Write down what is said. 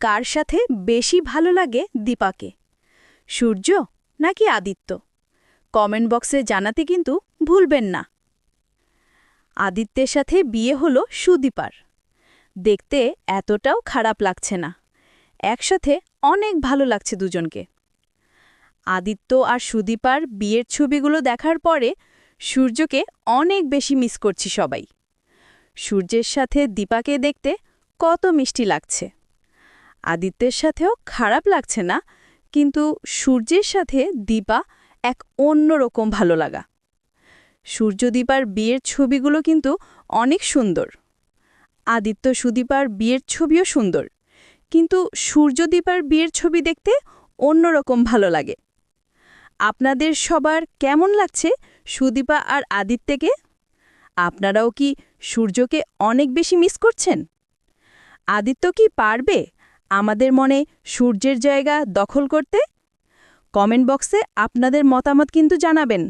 কার সাথে বেশি ভালো লাগে দীপাকে? সূর্য নাকি আদিত্য? কমেন্ট বক্সে জানাতে কিন্তু ভুলবেন না। আদিত্যের সাথে বিয়ে হলো সুদীপার। দেখতে এতটাও খারাপ লাগছে না। একসাথে অনেক ভালো লাগছে দুজনকে। আদিত্য আর সুদীপার বিয়ের ছবিগুলো দেখার পরে সূর্যকে অনেক বেশি মিস করছি সবাই। সূর্যের সাথে দীপাকে দেখতে কত মিষ্টি লাগছে। আদিত্যের সাথেও খারাপ লাগছে না, কিন্তু সূর্যের সাথে দীপা এক অন্যরকম ভালো লাগা। সূর্যদীপার বিয়ের ছবিগুলো কিন্তু অনেক সুন্দর। আদিত্য সুদীপার বিয়ের ছবিও সুন্দর, কিন্তু সূর্যদীপার বিয়ের ছবি দেখতে অন্যরকম ভালো লাগে। আপনাদের সবার কেমন লাগছে সুদীপা আর আদিত্যকে? আপনারাও কি সূর্যকে অনেক বেশি মিস করছেন? আদিত্য কি পারবে? আমাদের মনে সূর্যের জায়গা দখল করতে? কমেন্ট বক্সে আপনাদের মতামত কিন্তু জানাবেন।